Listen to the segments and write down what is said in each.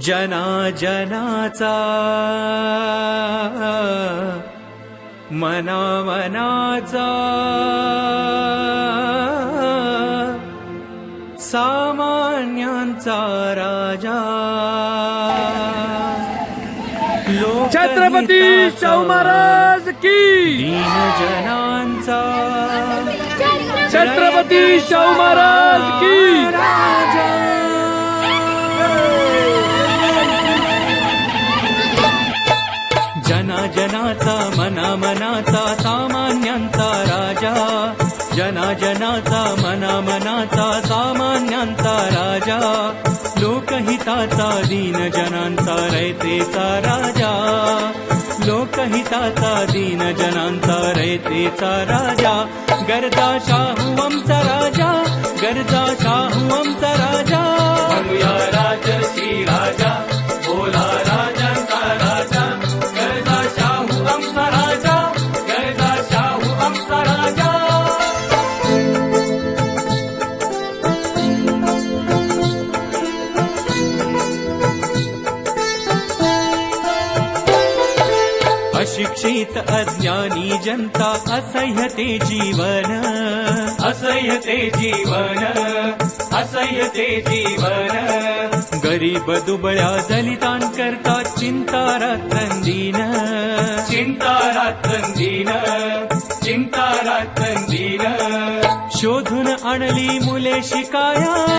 जना जनाचा मना मनाचा सामान्यांचा राजा. छत्रपती शाहू महाराज की? दीन जनांचा छत्रपती शाहू महाराज की? जनाचा मना मनाचा सामान्यांचा राजा. जना जनाचा मना मनाचा सामान्यांचा राजा. लोकहिताचा दीन जनांचा रयतेचा राजा. लोकहिताचा दीन जनांचा रयतेचा राजा. गरजा शाहू आमचा राजा गरजा शाहू आमचा अशिक्षित अज्ञानी जनता असह्यते जीवन. असह्यते जीवन. असह्यते जीवन. गरीब दुबळ्या दलितांकरता चिंता रात्रंदीन चिंता रात्रंदीन चिंता रात्रंदीन शोधून आणली मुले शिकाया.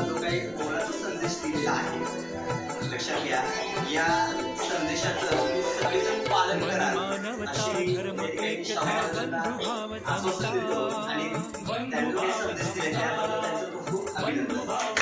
जो काही मोलाचा संदेश दिलेला आहे लक्षात घ्या या संदेशाचं तुम्ही सगळेजण पालन करा. आणि त्यांनी संदेश दिले त्याबद्दल त्यांचं खूप अभिनंदन